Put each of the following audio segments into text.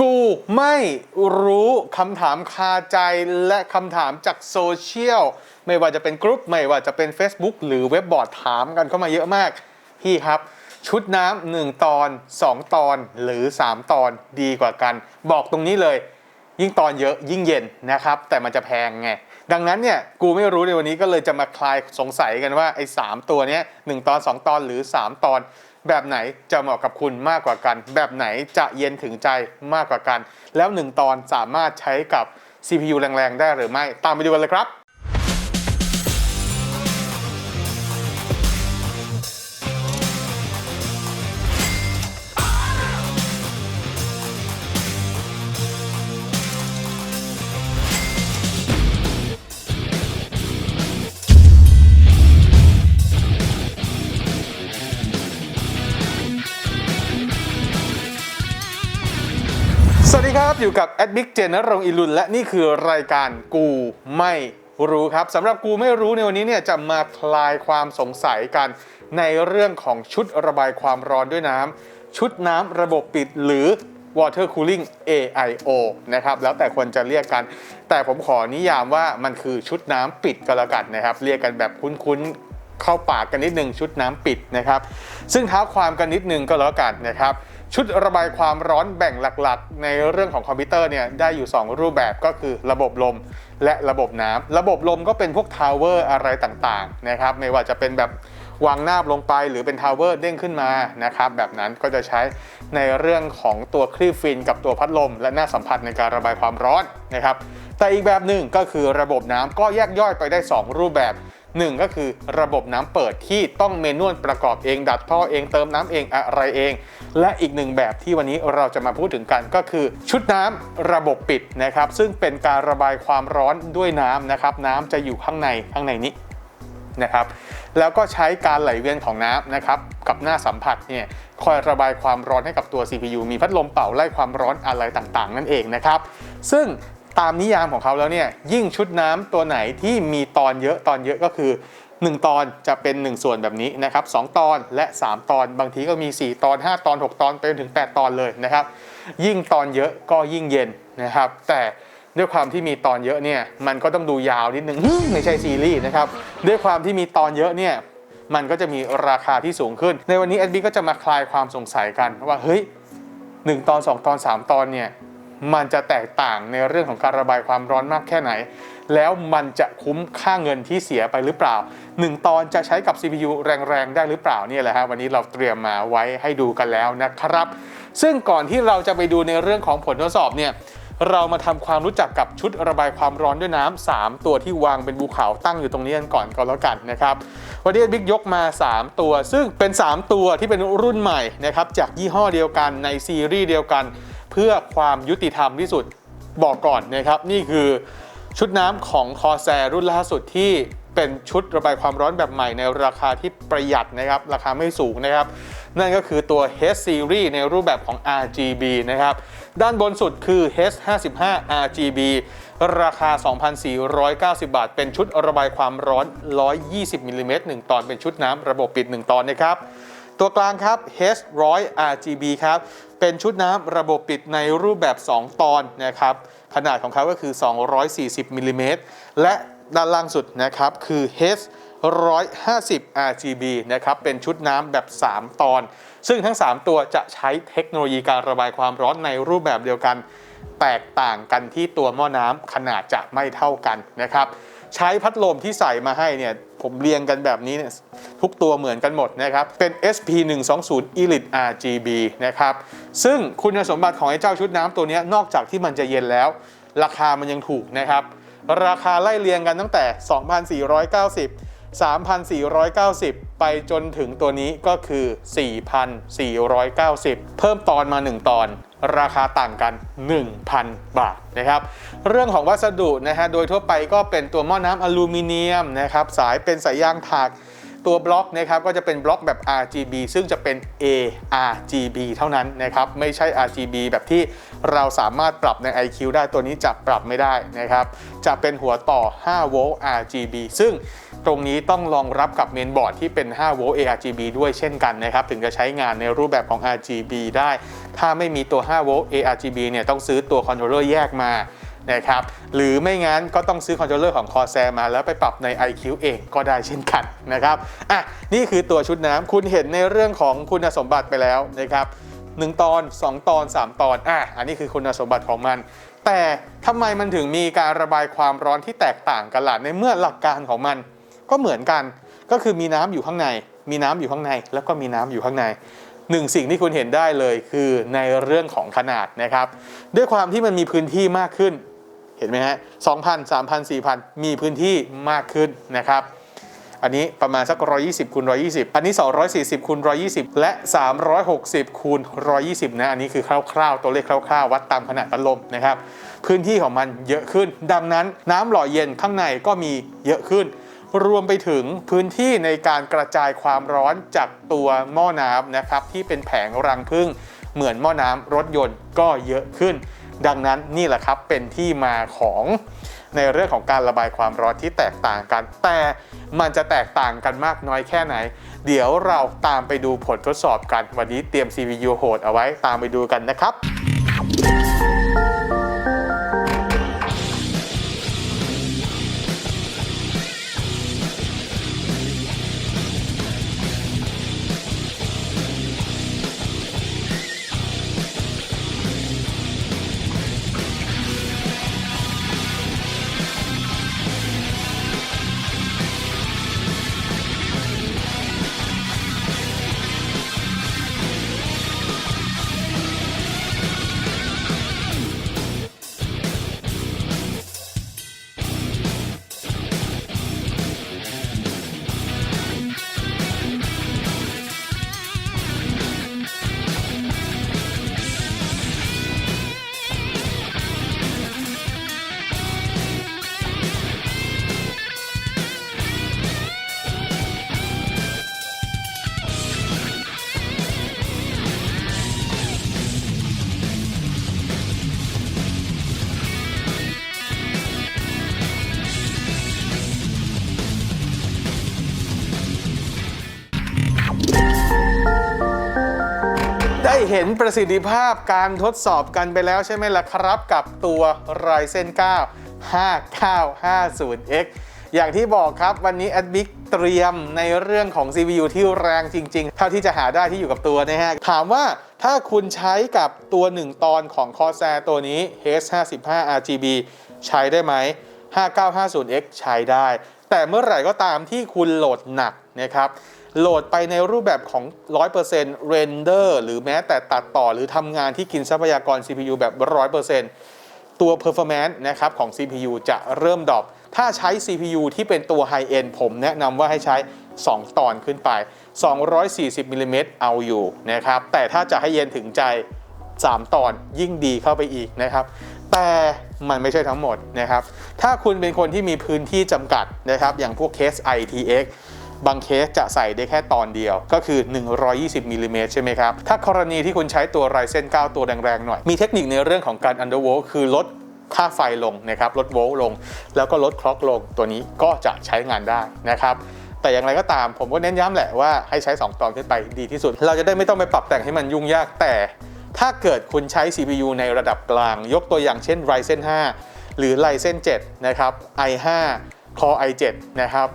กูไม่รู้คำถามคาใจและคำถามจากโซเชียลไม่ว่าจะเป็นกรุ๊ปไม่ว่าจะเป็น Facebook หรือเว็บบอร์ดถามกันเข้ามาเยอะมาก พี่ครับ ชุดน้ำหนึ่งตอน 2 ตอนหรือ 3 ตอนดีกว่ากัน บอกตรงนี้เลย ยิ่งตอนเยอะยิ่งเย็นนะครับ แต่มันจะแพงไง ดังนั้นเนี่ยกูไม่รู้ในวันนี้ก็เลยจะมาคลายสงสัยกันว่าไอ้สามตัวเนี้ยหนึ่งตอน 2 ตอนหรือ 3 ตอน แบบไหนจะเหมาะกับคุณมากกว่ากัน แบบไหนจะเย็นถึงใจมากกว่ากัน แล้ว 1 ตอนสามารถใช้กับ CPU แรงๆ ได้หรือไม่ ตามไปดูกันเลยครับ ครับอยู่กับแอดมิกเจนนรงอิรุนและนี่คือรายการกูไม่รู้ครับสำหรับกูไม่รู้ในวันนี้เนี่ยจะมาคลายความสงสัยกันในเรื่องของชุดระบายความร้อนด้วยน้ำชุดน้ำระบบปิดหรือ water cooling AIO นะครับแล้วแต่คนจะเรียกกัน แต่ผมขอนิยามว่ามันคือชุดน้ำปิดก็แล้วกันนะครับ เรียกกันแบบคุ้นๆเข้าปากกันนิดนึงชุดน้ำปิดนะครับ ซึ่งเท้าความกันนิดนึงก็แล้วกันนะครับ ชุดระบายความร้อนแบ่งหลักๆ ในเรื่องของคอมพิวเตอร์เนี่ยได้อยู่ 2 รูปแบบก็คือระบบลมและระบบน้ำระบบลมก็เป็นพวกทาวเวอร์อะไรต่างๆนะครับไม่ว่าจะเป็นแบบวางหน้าลงไปหรือเป็นทาวเวอร์เด้งขึ้นมานะครับแบบนั้นก็จะใช้ในเรื่องของตัวคลีบฟินกับตัวพัดลม และหน้าสัมผัสในการระบายความร้อนนะครับแต่อีกแบบหนึ่งก็คือระบบน้ำก็แยกย่อยไปได้ 2 รูปแบบ หนึ่งก็คือระบบน้ำเปิดที่ต้องเมนวลประกอบเองดัดท่อเองเติมน้ำเองอะไรเอง และอีกหนึ่งแบบที่วันนี้เราจะมาพูดถึงกันก็คือ ชุดน้ำระบบปิดนะครับ ซึ่งเป็นการระบายความร้อนด้วยน้ำนะครับน้ำจะอยู่ข้างในข้างในนี้นะครับแล้วก็ใช้การไหลเวียนของน้ำนะครับกับหน้าสัมผัสเนี่ยคอยระบายความร้อนให้กับตัว CPU มีพัดลมเป่าไล่ความร้อนอะไรต่างๆ นั่นเองนะครับ ซึ่ง ตามนิยามของเขาแล้วเนี่ยยิ่งชุดน้ำตัวไหนที่มีตอนเยอะตอนเยอะก็คือ 1 ตอนจะเป็น 1 ส่วนแบบนี้นะครับ2ตอนและ 3 ตอนบางทีก็มี 4 ตอน 5 ตอน 6 ตอนไปจนถึง 8 ตอนเลยนะครับ ยิ่งตอนเยอะก็ยิ่งเย็นนะครับ แต่ด้วยความที่มีตอนเยอะเนี่ยมันก็ต้องดูยาวนิดนึงไม่ใช่ซีรีส์นะครับด้วยความที่มีตอนเยอะเนี่ยมันก็จะมีราคาที่สูงขึ้น ในวันนี้ SB ก็จะมาคลายความสงสัยกันว่าเฮ้ย1ตอน 2 ตอน 3 ตอนเนี่ย มันจะแตกต่างในเรื่องของการระบายความร้อนมากแค่ไหน แล้วมันจะคุ้มค่าเงินที่เสียไปหรือเปล่า 1 ตอนจะใช้กับ CPU แรงๆ ได้หรือเปล่าเนี่ยแหละฮะวันนี้เราเตรียมมาไว้ให้ดูกันแล้วนะครับ ซึ่งก่อนที่เราจะไปดูในเรื่องของผลทดสอบเนี่ยเรามาทำความรู้จักกับชุดระบายความร้อนด้วยน้ำ3ตัวที่วางเป็นภูเขาตั้งอยู่ตรงนี้กันก่อนก็แล้วกันนะครับวันนี้บิ๊กยกมา 3 ตัว ซึ่งเป็น 3 ตัวที่เป็นรุ่นใหม่นะครับจากยี่ห้อเดียวกันในซีรีส์เดียวกัน เพื่อความยุติธรรมที่สุดบอกก่อนนะครับ นี่คือชุดน้ำของคอแซรุ่นล่าสุดที่เป็นชุดระบายความร้อนแบบใหม่ในราคาที่ประหยัดนะครับ ราคาไม่สูงนะครับ นั่นก็คือตัว H Series ในรูปแบบของ RGB นะครับ ด้านบนสุดคือ H55 RGB ราคา 2,490 บาท เป็นชุดระบายความร้อน 120มิลลิเมตร1ตอน เป็นชุดน้ำระบบปิด 1 ตอนนะครับ ตัวกลางครับ H100 RGB ครับ เป็นชุดน้ำระบบปิดในรูปแบบ 2 ตอนนะครับ ขนาดของเขาก็คือ 240มิลลิเมตรและด้านล่างสุดนะครับ คือ H 150 RGB นะครับ เป็นชุดน้ำแบบ 3 ตอน ซึ่งทั้ง 3 ตัวจะใช้เทคโนโลยีการระบายความร้อนในรูปแบบเดียวกัน แตกต่างกันที่ตัวหม้อน้ำขนาดจะไม่เท่ากันนะครับ ใช้พัดลมที่ใส่มาให้เนี่ย ผมเรียงกันแบบนี้เนี่ยทุกตัวเหมือนกันหมดนะครับ เป็น SP 1 2 0 Elite RGB นะครับ ซึ่งคุณสมบัติของไอ้เจ้าชุดน้ำตัวนี้นอกจากที่มันจะเย็นแล้ว ราคามันยังถูกนะครับ ราคาไล่เรียงกันตั้งแต่ 2,490 3,490 ไปจนถึงตัวนี้ก็คือ 4,490 เพิ่มตอนมา 1 ตอน ราคาต่างกัน 1,000 บาทนะครับ เรื่องของวัสดุนะฮะโดยทั่วไปก็เป็นตัวหม้อน้ำอลูมิเนียมนะครับ สายเป็นสายยางถัก ตัวบล็อกนะครับก็จะเป็นบล็อกแบบ RGB ซึ่งจะเป็น ARGB เท่านั้นนะครับไม่ใช่ RGB แบบที่เราสามารถปรับใน IQ ได้ตัวนี้จะปรับไม่ได้นะครับจะเป็นหัวต่อ 5 โวลต์ RGB ซึ่งตรงนี้ต้องรองรับกับเมนบอร์ดที่เป็น 5 โวลต์ ARGB ด้วยเช่นกันนะครับถึงจะใช้งานในรูปแบบของ RGB ได้ ถ้าไม่มีตัว 5 โวลต์ ARGB เนี่ยต้องซื้อตัวคอนโทรลเลอร์แยกมา นะครับหรือไม่งั้นก็ต้องซื้อคอนโทรลเลอร์ของ Corsair มาแล้วไปปรับใน iQ เองก็ได้เช่นกันนะครับอะนี่คือตัวชุดน้ำคุณเห็นในเรื่องของคุณสมบัติไปแล้วนะครับ1ตอน 2 ตอน 3 ตอนอะอันนี้คือคุณสมบัติของมัน แต่ทำไมมันถึงมีการระบายความร้อนที่แตกต่างกันล่ะในเมื่อหลักการของมัน ก็เหมือนกันก็คือมีน้ำอยู่ข้างใน มีน้ำอยู่ข้างใน แล้วก็มีน้ำอยู่ข้างในหนึ่งสิ่งที่คุณเห็นได้เลยคือในเรื่องของขนาดนะครับ ด้วยความที่มันมีพื้นที่มากขึ้น ห็นไหมฮะ2,000 3,000 4,000มีพื้นที่มากขึ้นนะครับ อันนี้ประมาณสัก 120คูณ120 อันนี้ 240คูณ120 และ 360คูณ120 นะ อันนี้คือคร่าวๆ ตัวเลขคร่าวๆ วัดตามขนาดพัดลมนะครับ พื้นที่ของมันเยอะขึ้น ดังนั้นน้ำหล่อเย็นข้างในก็มีเยอะขึ้นรวมไปถึงพื้นที่ในการกระจายความร้อนจากตัวหม้อน้ำนะครับ ที่เป็นแผงรังผึ้งเหมือนหม้อน้ำรถยนต์ก็เยอะขึ้น ดังนั้นนี่แหละครับเป็นที่มาของในเรื่องของการระบายความร้อนที่แตกต่างกัน แต่มันจะแตกต่างกันมากน้อยแค่ไหน เดี๋ยวเราตามไปดูผลทดสอบกัน วันนี้เตรียม CPU โหดเอาไว้ตามไปดูกันนะครับ เห็นประสิทธิภาพการทดสอบกันไปแล้วใช่ไหมล่ะครับ กับตัว Ryzen 9 5950X อย่างที่บอกครับวันนี้ a d b i c เตรียมในเรื่องของ CPU ที่แรงจริง ๆ เท่าที่จะหาได้ที่อยู่กับตัวนะฮะ ถามว่าถ้าคุณใช้กับตัว 1 ตอนของ Corsair ตัวนี้ H55 RGB ใช้ได้ไหม 5950X ใช้ได้ แต่เมื่อไหร่ก็ตามที่คุณโหลดหนักนะครับ โหลดไปในรูปแบบของ 100% render หรือแม้แต่ตัดต่อหรือทำงานที่กินทรัพยากร CPU แบบ 100%ตัว performance นะครับของ CPU จะเริ่มดรอปถ้าใช้ CPU ที่เป็นตัว high end ผมแนะนำว่าให้ใช้ 2 ตอนขึ้นไป 240มิลลิเมตรเอาอยู่นะครับ แต่ถ้าจะให้เย็นถึงใจ 3 ตอนยิ่งดีเข้าไปอีกนะครับ แต่มันไม่ใช่ทั้งหมดนะครับ ถ้าคุณเป็นคนที่มีพื้นที่จำกัดนะครับ อย่างพวกเคส ITX บางเคสจะใส่ได้แค่ตอนเดียวก็คือ 120มิลลิเมตรใช่ไหมครับ ถ้ากรณีที่คุณใช้ตัว Ryzen 9ตัวแรงๆหน่อย มีเทคนิคในเรื่องของการ undervolt คือลดค่าไฟลงนะครับลดโวลต์ลง แล้วก็ลดคล็อกลงตัวนี้ก็จะใช้งานได้นะครับแต่อย่างไรก็ตามผมก็เน้นย้ำแหละว่าให้ใช้ 2 ตอนขึ้นไปดีที่สุด เราจะได้ไม่ต้องไปปรับแต่งให้มันยุ่งยากแต่ ถ้าเกิดคุณใช้ CPU ในระดับกลาง ยกตัวอย่างเช่น Ryzen 5 หรือ Ryzen 7 นะครับ i5 Core i7 นะครับ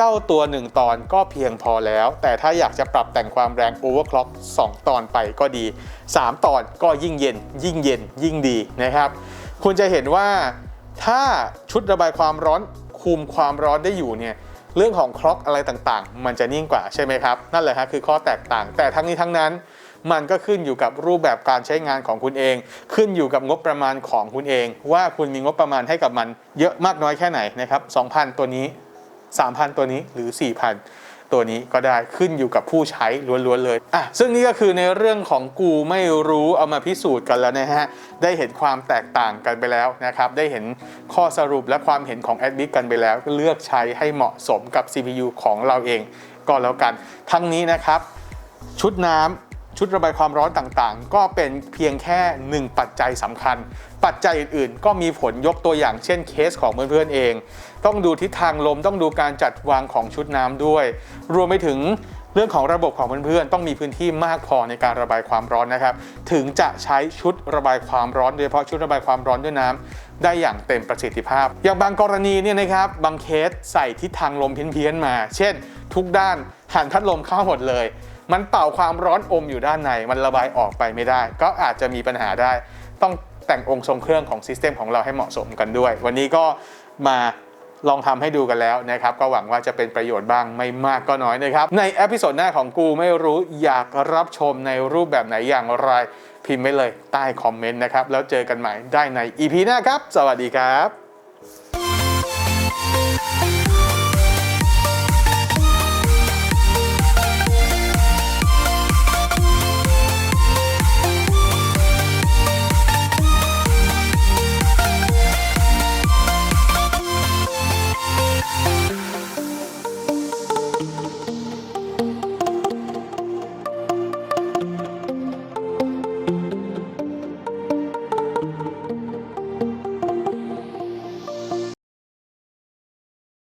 เจ้าตัว 1 ตอนก็เพียงพอแล้ว แต่ถ้าอยากจะปรับแต่งความแรง overclock 2ตอนไปก็ดี 3 ตอนก็ยิ่งเย็น ยิ่งเย็น ยิ่งดีนะครับ คุณจะเห็นว่าถ้าชุดระบายความร้อนคุมความร้อนได้อยู่เนี่ยเรื่องของคล็อกอะไรต่างๆ มันจะนิ่งกว่าใช่ไหมครับ นั่นแหละฮะคือข้อแตกต่าง แต่ทั้งนี้ทั้งนั้นมันก็ขึ้นอยู่กับรูปแบบการใช้งานของคุณเอง ขึ้นอยู่กับงบประมาณของคุณเอง ว่าคุณมีงบประมาณให้กับมันเยอะมากน้อยแค่ไหนนะครับ2,000 ตัวนี้ 3,000 ตัวนี้หรือ 4,000 ตัวนี้ก็ได้ขึ้นอยู่กับผู้ใช้ล้วนๆเลยอะซึ่งนี่ก็คือในเรื่องของกูไม่รู้เอามาพิสูจน์กันแล้วนะฮะ ได้เห็นความแตกต่างกันไปแล้วนะครับ ได้เห็นข้อสรุปและความเห็นของแอดบิกันไปแล้วเลือกใช้ให้เหมาะสมกับ CPU ของเราเองก็แล้วกัน ทั้งนี้นะครับ ชุดน้ำ ชุดระบายความร้อนต่างๆ ก็เป็นเพียงแค่หนึ่งปัจจัยสำคัญ ปัจจัยอื่นๆ ก็มีผลยกตัวอย่างเช่นเคสของเพื่อนๆเอง ต้องดูทิศทางลมต้องดูการจัดวางของชุดน้ำด้วย รวมไปถึงเรื่องของระบบของเพื่อนๆ ต้องมีพื้นที่มากพอในการระบายความร้อนนะครับ ถึงจะใช้ชุดระบายความร้อนโดยเฉพาะชุดระบายความร้อนด้วยน้ำได้อย่างเต็มประสิทธิภาพ อย่างบางกรณีเนี่ยนะครับบางเคสใส่ทิศทางลมเพี้ยนๆมา เช่น ทุกด้านหันพัดลมเข้าหมดเลย มันเป่าความร้อนอมอยู่ด้านใน มันระบายออกไปไม่ได้ ก็อาจจะมีปัญหาได้ ต้องแต่งองค์ทรงเครื่องของซิสเต็มของเราให้เหมาะสมกันด้วย วันนี้ก็มาลองทำให้ดูกันแล้วนะครับ ก็หวังว่าจะเป็นประโยชน์บ้างไม่มากก็น้อยนะครับ ในเอพิโซดหน้าของกูไม่รู้อยากรับชมในรูปแบบไหนอย่างไร พิมพ์ไว้เลยใต้คอมเมนต์นะครับ แล้วเจอกันใหม่ได้ใน EP หน้าครับ สวัสดีครับ